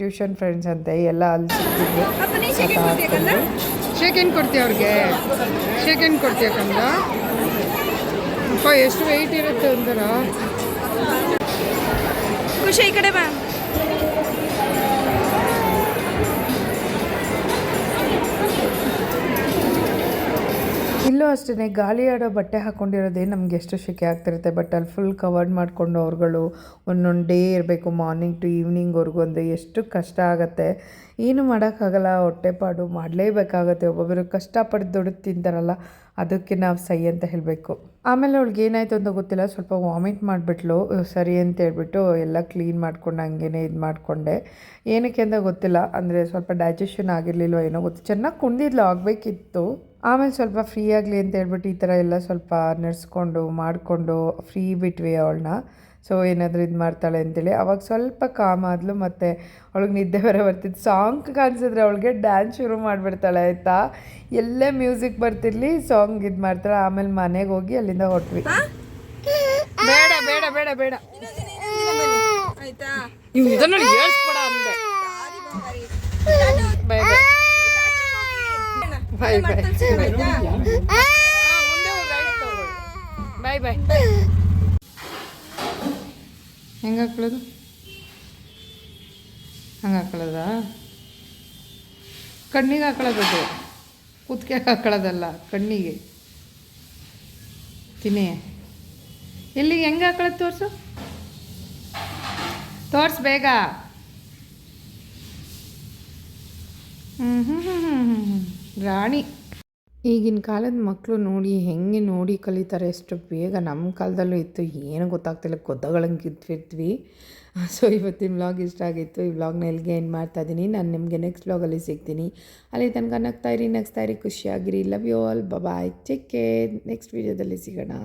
Speaker 1: ಟ್ಯೂಷನ್ ಫ್ರೆಂಡ್ಸ್ ಅಂತ ಎಲ್ಲ ಅಲ್ಲಿ ಸಿಕ್ಕಿದ್ವಿ. ಮಾತಾಡ್ಕೊಂಡು.
Speaker 2: ಶೇಕ್ ಏನು ಕೊಡ್ತೀಯ ಅವ್ರಿಗೆ? ಶೇಕ್ ಏನು ಕೊಡ್ತೀಯ ಎಷ್ಟು ವೆಯ್ಟ್ ಇರುತ್ತೆ ಒಂಥರ
Speaker 4: ಖುಷಿ ಈ ಕಡೆ ಮ್ಯಾಮ್.
Speaker 1: ಇಲ್ಲೂ ಅಷ್ಟೇ ಗಾಳಿ ಆಡೋ ಬಟ್ಟೆ ಹಾಕ್ಕೊಂಡಿರೋದೇ ನಮ್ಗೆ ಎಷ್ಟು ಶೆಕೆ ಆಗ್ತಿರುತ್ತೆ. ಬಟ್ ಅಲ್ಲಿ ಫುಲ್ ಕವರ್ಡ್ ಮಾಡಿಕೊಂಡು ಅವ್ರುಗಳು ಒಂದೊಂದು ಡೇ ಇರಬೇಕು ಮಾರ್ನಿಂಗ್ ಟು ಈವ್ನಿಂಗ್ವರೆಗೂ ಅಂದರೆ ಎಷ್ಟು ಕಷ್ಟ ಆಗುತ್ತೆ. ಏನು ಮಾಡೋಕ್ಕಾಗಲ್ಲ ಹೊಟ್ಟೆಪಾಡು ಮಾಡಲೇಬೇಕಾಗತ್ತೆ. ಒಬ್ಬೊಬ್ಬರು ಕಷ್ಟಪಟ್ಟು ದುಡ್ದು ತಿಂತಾರಲ್ಲ, ಅದಕ್ಕೆ ನಾವು ಸೈ ಅಂತ ಹೇಳಬೇಕು. ಆಮೇಲೆ ಅವಳಿಗೆ ಏನಾಯಿತು ಅಂತ ಗೊತ್ತಿಲ್ಲ. ಸ್ವಲ್ಪ ವಾಮಿಟ್ ಮಾಡಿಬಿಟ್ಲು. ಸರಿ ಅಂತ ಹೇಳ್ಬಿಟ್ಟು ಎಲ್ಲ ಕ್ಲೀನ್ ಮಾಡ್ಕೊಂಡು ಹಂಗೇನೆ ಇದು ಮಾಡಿಕೊಂಡೆ. ಏನಕ್ಕೆ ಅಂತ ಗೊತ್ತಿಲ್ಲ. ಅಂದರೆ ಸ್ವಲ್ಪ ಡೈಜೆಷನ್ ಆಗಿರಲಿಲ್ಲ ಏನೋ ಗೊತ್ತು. ಚೆನ್ನಾಗಿ ಕುಂದಿದ್ಲು ಆಗಬೇಕಿತ್ತು. ಆಮೇಲೆ ಸ್ವಲ್ಪ ಫ್ರೀ ಆಗಲಿ ಅಂತ ಹೇಳ್ಬಿಟ್ಟು ಈ ಥರ ಎಲ್ಲ ಸ್ವಲ್ಪ ನಡೆಸ್ಕೊಂಡು ಮಾಡಿಕೊಂಡು ಫ್ರೀ ಬಿಟ್ವಿ ಅವಳನ್ನ. ಸೊ ಏನಾದರೂ ಇದು ಮಾಡ್ತಾಳೆ ಅಂತೇಳಿ. ಅವಾಗ ಸ್ವಲ್ಪ ಕಾಮ್ ಆದಲು ಮತ್ತು ಅವಳಿಗೆ ನಿದ್ದೆ ಬರೋ ಬರ್ತಿತ್ತು. ಸಾಂಗ್ ಕಾಣಿಸಿದ್ರೆ ಅವಳಿಗೆ ಡ್ಯಾನ್ಸ್ ಶುರು ಮಾಡಿಬಿಡ್ತಾಳೆ ಆಯಿತಾ? ಎಲ್ಲೇ ಮ್ಯೂಸಿಕ್ ಬರ್ತಿರ್ಲಿ ಸಾಂಗ್ ಇದು ಮಾಡ್ತಾಳೆ. ಆಮೇಲೆ ಮನೆಗೆ ಹೋಗಿ ಅಲ್ಲಿಂದ ಹೊಟ್ವಿ
Speaker 2: ಬೇಡ ಬೇಡ ಬೇಡ ಬೇಡ.
Speaker 4: ಆಯ್ತಾ?
Speaker 2: ಬಾಯ್ ಬಾಯ್. ಹೇಳ್ಸ್ಬೇಡ ಅಂದೆ ಬಾಯ್ ಬಾಯ್ ಬಾಯ್ ಬಾಯ್ ಮುಂದೆ ರೈಟ್ ತಗೊಳ್ಳಿ ಬಾಯ್ ಬಾಯ್ ಹೆಂಗೆ ಹಾಕೊಳ್ಳೋದು? ಹಂಗೆ ಹಾಕೊಳ್ಳೋದಾ? ಕಣ್ಣಿಗೆ ಹಾಕೊಳ್ಳೋದು ಕುತ್ತಿಗೆ ಹಾಕೊಳ್ಳೋದಲ್ಲ, ಕಣ್ಣಿಗೆ. ತಿನ್ನಿ. ಎಲ್ಲಿಗೆ ಹೆಂಗೆ ಹಾಕೊಳ್ಳೋದು ತೋರಿಸು? ತೋರ್ಸ್ ಬೇಗ. ಹ್ಞೂ ಹ್ಞೂ ಹ್ಞೂ ಹ್ಞೂ ಹ್ಞೂ ರಾಣಿ.
Speaker 1: ಈಗಿನ ಕಾಲದ ಮಕ್ಕಳು ನೋಡಿ ಹೆಂಗೆ ನೋಡಿ ಕಲಿತಾರೆ ಎಷ್ಟು ಬೇಗ ನಮ್ಮ ಕಾಲದಲ್ಲೂ ಇತ್ತು, ಏನು ಗೊತ್ತಾಗ್ತಿಲ್ಲ ಗೊದ್ದಗಳಂಗೆ ಇದ್ವಿರ್ತೀವಿ ಸೊ, ಇವತ್ತಿನ ವ್ಲಾಗ್ ಇಷ್ಟ ಆಗಿತ್ತು. ಈ ವ್ಲಾಗ್ನ ಎಲ್ಲಿಗೆ ಏನು ಮಾಡ್ತಾ ಇದ್ದೀನಿ ನಾನು ನಿಮಗೆ ನೆಕ್ಸ್ಟ್ ವ್ಲಾಗಲ್ಲಿ ಸಿಗ್ತೀನಿ. ಅಲ್ಲಿ ತನಕ ನಗ್ತಾ ಇರಿ ನಗ್ತಾ ಇರಿ, ಖುಷಿಯಾಗಿರಿ. Love you all bye take next ವೀಡಿಯೋದಲ್ಲಿ ಸಿಗೋಣ.